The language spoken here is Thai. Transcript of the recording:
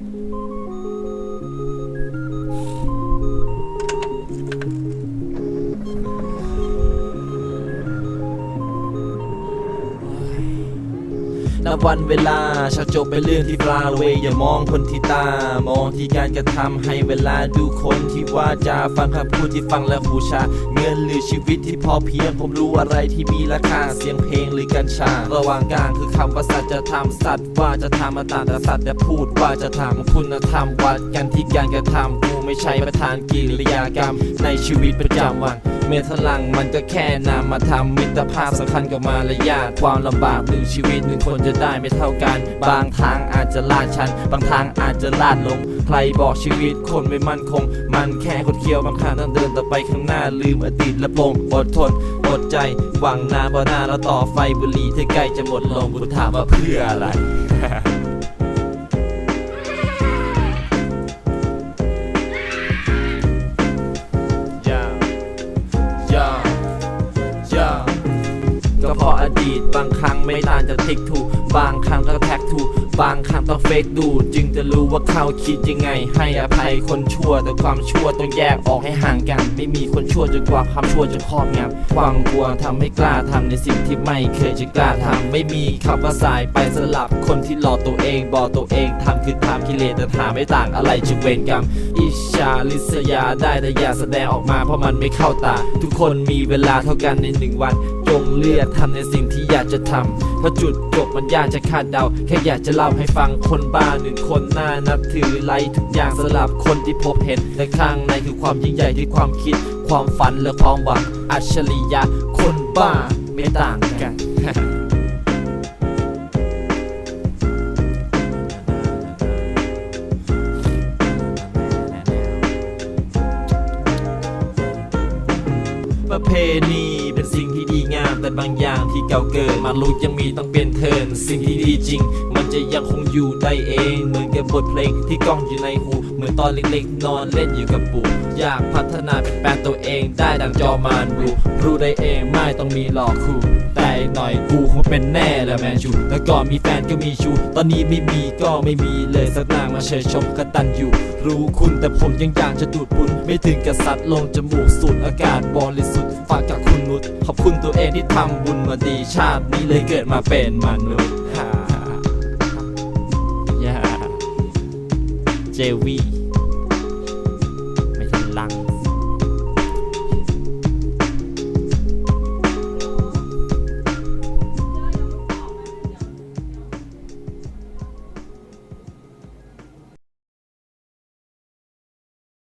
นั บวันเวลาชักจบไปเรื่องที่ฟลาเวย์อย่ามองคนที่ตา มองที่การกระทำให้เวลาดูคนที่ว่าจะฟังคำพูดที่ฟังแล้วบูชา เงินหรือชีวิตที่พอเพียง ผมรู้อะไรที่มีราคาเสียงเพลงหรือกัญชา ระหว่างกลางคือคำว่าสัจธรรมสัตว์ว่าจะทำมาต่างแต่สัตว์แต่พูดว่าจะทำคุณธรรมวัดกันที่การกระทำกูไม่ใช่ประธานกิริยากรรม ในชีวิตประจำวัน เมื่อทลังมันก็แค่นามมาทำมิตรภาพสำคัญกับมารยาทความลำบากหนึ่งชีวิตหนึ่งคนจะได้ไม่เท่ากัน บางทางอาจจะลาดชัน บางทางอาจจะลาดลง ใครบอกชีวิตคนไม่มั่นคง มันแค่คนเคี้ยวบางครั้งต้องเดินต่อไปข้างหน้าลืมอดีตและปลงอดทนอดใจหวังนานพอหน้าแล้วต่อไฟบุหรี่ที่ใกล้จะหมดลงกูถามว่าเพื่ออะไร อดีต บางครั้งไม่ต่างจากทิกถูกบางครั้งก็แท็กถูกบางครั้งต้องเฟกดูจึงจะรู้ว่าเขาคิดยังไง ให้อภัยคนชั่วแต่ความชั่วต้องแยกออกให้ห่างกัน ไม่มีคนชั่วจนกว่าความชั่วจะครอบงำความกลัวทำให้กล้าทำในสิ่งที่ไม่เคยจะกล้าทำไม่มีคำว่าสายไปสลับคนที่หลอกตัวเองบอกตัวเองทำคือทำกิเลสแต่หาไม่ต่างอะไรจึงเวรกรรมอิจฉาลิษยาได้แต่อย่าแสดงออกมาเพราะมันไม่เข้าตา ทุกคนมีเวลาเท่ากันในหนึ่งวัน จงเลือดทำในสิ่งที่อยากจะทำเพราะจุดจบมันยากจะคาดเดา แค่อยากจะเล่าให้ฟังคนบ้าหนึ่งคนหน้านับถือไล่ทุกอย่างสลับคนที่พบเห็นแต่ข้างในคือความยิ่งใหญ่ที่ความคิด ความฝันและความหวังอัจฉริยะคนบ้าไม่ต่างกัน ประเพณีเป็นสิ่งที่ดีงาม แต่บางอย่างที่เก่าเกิน มาลุกยังมีต้องเปลี่ยนเทินสิ่งที่ดีจริง มันจะยังคงอยู่ได้เอง เหมือนกับบทเพลงที่ก้องอยู่ในหู มือนตอนเล็กๆ นอนเล่นอยู่กับปู่ อยากพัฒนาเปลี่ยนแปลงตัวเองได้ดังจอมานูรู้ได้เองไม่ต้องมีหลอกคู่แต่หน่อยกูคงเป็นแน่แหละแมนชูแต่ก่อนมีแฟนก็มีชู ตอนนี้ไม่มีก็ไม่มีเลยสักนางมาเชยชมกตันอยู่ รู้คุณแต่ผมยังอยากจะดูดบุญไม่ถึงกับสัตว์ลงจมูกสูดอากาศบริสุทธิ์ฝากจากคุณนุชขอบคุณตัวเองที่ทำบุญมาดีชาตินี้เลยเกิดมาเป็นมนุษย์ JV